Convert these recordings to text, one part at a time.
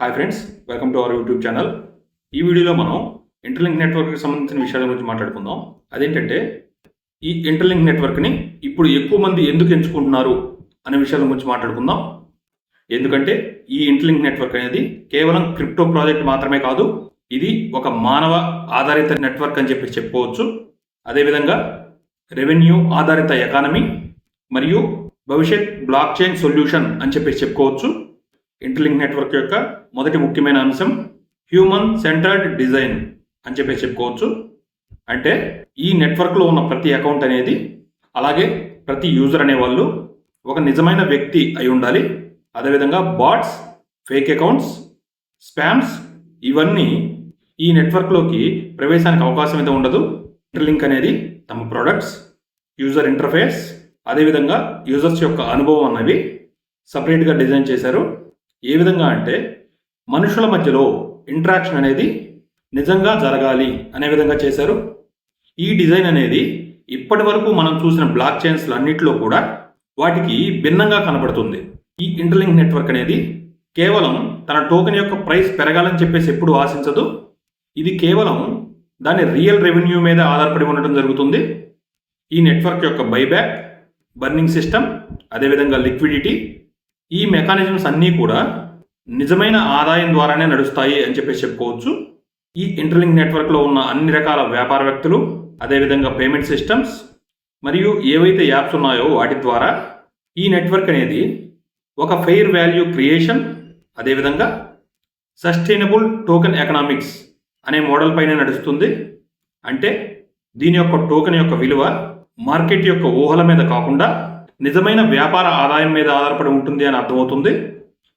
Hi friends welcome to our YouTube channel ఈ వీడియోలో మనం ఇంటర్లింక్ నెట్వర్క్కి సంబంధించిన విషయాల గురించి మాట్లాడుకుందాం. అదేంటంటే ఈ ఇంటర్లింక్ నెట్వర్క్ని ఇప్పుడు ఎక్కువ మంది ఎందుకు ఎంచుకుంటున్నారు అనే విషయాల గురించి మాట్లాడుకుందాం. ఎందుకంటే ఈ ఇంటర్లింక్ నెట్వర్క్ అనేది కేవలం క్రిప్టో ప్రాజెక్ట్ మాత్రమే కాదు ఇది ఒక మానవ ఆధారిత నెట్వర్క్ అని చెప్పి చెప్పుకోవచ్చు. అదేవిధంగా రెవెన్యూ ఆధారిత ఎకానమీ మరియు భవిష్యత్ బ్లాక్ చైన్ సొల్యూషన్ అని చెప్పి చెప్పుకోవచ్చు. ఇంటర్లింక్ నెట్వర్క్ యొక్క మొదటి ముఖ్యమైన అంశం హ్యూమన్ సెంటర్డ్ డిజైన్ అని చెప్పి చెప్పుకోవచ్చు. అంటే ఈ నెట్వర్క్లో ఉన్న ప్రతి అకౌంట్ అనేది అలాగే ప్రతి యూజర్ అనేవాళ్ళు ఒక నిజమైన వ్యక్తి అయి ఉండాలి. అదేవిధంగా బాట్స్ ఫేక్ అకౌంట్స్ స్పామ్స్ ఇవన్నీ ఈ నెట్వర్క్లోకి ప్రవేశానికి అవకాశం అయితే ఉండదు. ఇంటర్లింక్ అనేది తమ ప్రొడక్ట్స్ యూజర్ ఇంటర్ఫేస్ అదేవిధంగా యూజర్స్ యొక్క అనుభవం అన్నవి సపరేట్గా డిజైన్ చేశారు. ఏ విధంగా అంటే మనుషుల మధ్యలో ఇంటరాక్షన్ అనేది నిజంగా జరగాలి అనే విధంగా చేశారు. ఈ డిజైన్ అనేది ఇప్పటి వరకు మనం చూసిన బ్లాక్ చైన్స్ అన్నింటిలో కూడా వాటికి భిన్నంగా కనబడుతుంది. ఈ ఇంటర్లింక్ నెట్వర్క్ అనేది కేవలం తన టోకెన్ యొక్క ప్రైస్ పెరగాలని చెప్పేసి ఎప్పుడు ఆశించదు. ఇది కేవలం దాని రియల్ రెవెన్యూ మీద ఆధారపడి ఉండటం జరుగుతుంది. ఈ నెట్వర్క్ యొక్క బైబ్యాక్ బర్నింగ్ సిస్టమ్ అదేవిధంగా లిక్విడిటీ ఈ మెకానిజమ్స్ అన్నీ కూడా నిజమైన ఆదాయం ద్వారానే నడుస్తాయి అని చెప్పేసి చెప్పుకోవచ్చు. ఈ ఇంటర్లింక్ నెట్వర్క్లో ఉన్న అన్ని రకాల వ్యాపార వ్యక్తులు అదేవిధంగా పేమెంట్ సిస్టమ్స్ మరియు ఏవైతే యాప్స్ ఉన్నాయో వాటి ద్వారా ఈ నెట్వర్క్ అనేది ఒక ఫెయిర్ వాల్యూ క్రియేషన్ అదేవిధంగా సస్టైనబుల్ టోకెన్ ఎకనామిక్స్ అనే మోడల్ పైన నడుస్తుంది. అంటే దీని యొక్క టోకెన్ యొక్క విలువ మార్కెట్ యొక్క ఊహల మీద కాకుండా నిజమైన వ్యాపార ఆదాయం మీద ఆధారపడి ఉంటుంది అని అర్థమవుతుంది.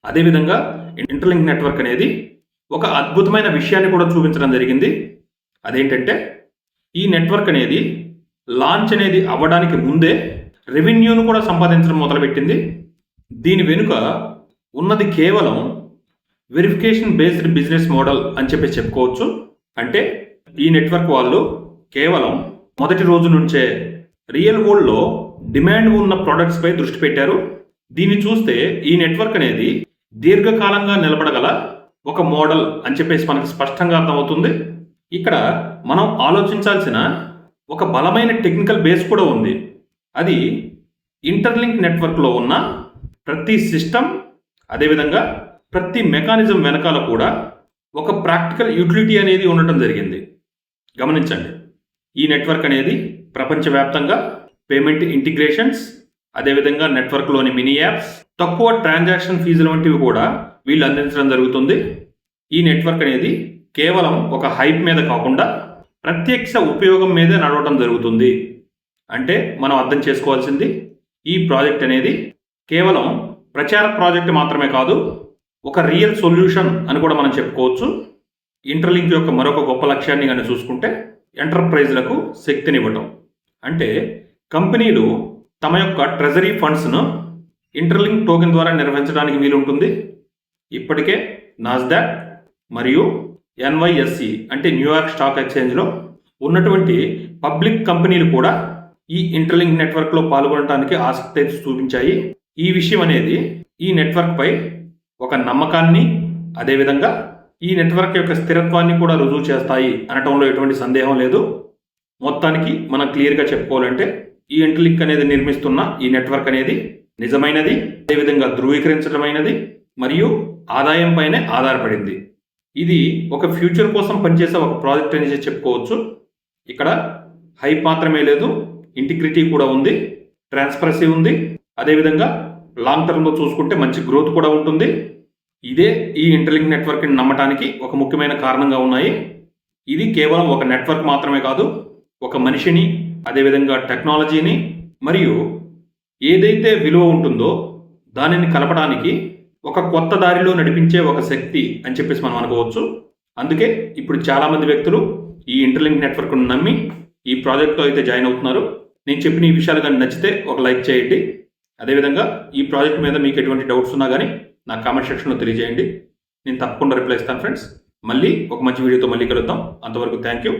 అదేవిధంగా ఇంటర్లింక్ నెట్వర్క్ అనేది ఒక అద్భుతమైన విషయాన్ని కూడా చూపించడం జరిగింది. అదేంటంటే ఈ నెట్వర్క్ అనేది లాంచ్ అనేది అవ్వడానికి ముందే రెవెన్యూను కూడా సంపాదించడం మొదలుపెట్టింది. దీని వెనుక ఉన్నది కేవలం వెరిఫికేషన్ బేస్డ్ బిజినెస్ మోడల్ అని చెప్పి చెప్పుకోవచ్చు. అంటే ఈ నెట్వర్క్ వాళ్ళు కేవలం మొదటి రోజు నుంచే రియల్ వరల్డ్లో డిమాండ్ ఉన్న ప్రోడక్ట్స్పై దృష్టి పెట్టారు. దీన్ని చూస్తే ఈ నెట్వర్క్ అనేది దీర్ఘకాలంగా నిలబడగల ఒక మోడల్ అని చెప్పేసి మనకు స్పష్టంగా అర్థమవుతుంది. ఇక్కడ మనం ఆలోచించాల్సిన ఒక బలమైన టెక్నికల్ బేస్ కూడా ఉంది. అది ఇంటర్లింక్ నెట్వర్క్లో ఉన్న ప్రతి సిస్టమ్ అదేవిధంగా ప్రతి మెకానిజం వెనకాల కూడా ఒక ప్రాక్టికల్ యూటిలిటీ అనేది ఉండటం జరిగింది. గమనించండి. ఈ నెట్వర్క్ అనేది ప్రపంచవ్యాప్తంగా పేమెంట్ ఇంటిగ్రేషన్స్ అదేవిధంగా నెట్వర్క్లోని మినీ యాప్స్ తక్కువ ట్రాన్సాక్షన్ ఫీజులు వంటివి కూడా వీళ్ళు అందించడం జరుగుతుంది. ఈ నెట్వర్క్ అనేది కేవలం ఒక హైప్ మీద కాకుండా ప్రత్యక్ష ఉపయోగం మీదే నడవటం జరుగుతుంది. అంటే మనం అర్థం చేసుకోవాల్సింది ఈ ప్రాజెక్ట్ అనేది కేవలం ప్రచార ప్రాజెక్ట్ మాత్రమే కాదు ఒక రియల్ సొల్యూషన్ అని కూడా మనం చెప్పుకోవచ్చు. ఇంటర్లింక్ యొక్క మరొక గొప్ప లక్ష్యాన్ని కానీ చూసుకుంటే ఎంటర్ప్రైజ్లకు శక్తినివ్వటం. అంటే కంపెనీలు తమ యొక్క ట్రెజరీ ఫండ్స్ను ఇంటర్లింక్ టోకెన్ ద్వారా నిర్వహించడానికి వీలుంటుంది. ఇప్పటికే నాస్డాక్ మరియు ఎన్వైఎస్సి అంటే న్యూయార్క్ స్టాక్ ఎక్స్చేంజ్లో ఉన్నటువంటి పబ్లిక్ కంపెనీలు కూడా ఈ ఇంటర్లింక్ నెట్వర్క్లో పాల్గొనడానికి ఆసక్తి అయితే చూపించాయి. ఈ విషయం అనేది ఈ నెట్వర్క్పై ఒక నమ్మకాన్ని అదేవిధంగా ఈ నెట్వర్క్ యొక్క స్థిరత్వాన్ని కూడా రుజువు చేస్తాయి అనటంలో ఎటువంటి సందేహం లేదు. మొత్తానికి మనం క్లియర్గా చెప్పుకోవాలంటే ఈ ఇంటర్లింక్ అనేది నిర్మిస్తున్న ఈ నెట్వర్క్ అనేది నిజమైనది అదేవిధంగా ధృవీకరించడమైనది మరియు ఆదాయం పైనే ఆధారపడింది. ఇది ఒక ఫ్యూచర్ కోసం పనిచేసే ఒక ప్రాజెక్ట్ అనేది చెప్పుకోవచ్చు. ఇక్కడ హైప్ మాత్రమే లేదు ఇంటిగ్రిటీ కూడా ఉంది ట్రాన్స్పరసీ ఉంది అదేవిధంగా లాంగ్ టర్మ్లో చూసుకుంటే మంచి గ్రోత్ కూడా ఉంటుంది. ఇదే ఈ ఇంటర్లింక్ నెట్వర్క్ని నమ్మటానికి ఒక ముఖ్యమైన కారణంగా ఉన్నాయి. ఇది కేవలం ఒక నెట్వర్క్ మాత్రమే కాదు ఒక మనిషిని అదేవిధంగా టెక్నాలజీని మరియు ఏదైతే విలువ ఉంటుందో దానిని కలపడానికి ఒక కొత్త దారిలో నడిపించే ఒక శక్తి అని చెప్పేసి మనం అనుకోవచ్చు. అందుకే ఇప్పుడు చాలామంది వ్యక్తులు ఈ ఇంటర్లింక్ నెట్వర్క్ను నమ్మి ఈ ప్రాజెక్ట్తో అయితే జాయిన్ అవుతున్నారు. నేను చెప్పిన ఈ విషయాలు కానీ నచ్చితే ఒక లైక్ చేయండి. అదేవిధంగా ఈ ప్రాజెక్ట్ మీద మీకు ఎటువంటి డౌట్స్ ఉన్నా కానీ నా కామెంట్ సెక్షన్లో తెలియజేయండి. నేను తప్పకుండా రిప్లై ఇస్తాను ఫ్రెండ్స్ మళ్ళీ ఒక మంచి వీడియోతో మళ్ళీ కలుద్దాం. అంతవరకు థ్యాంక్ యూ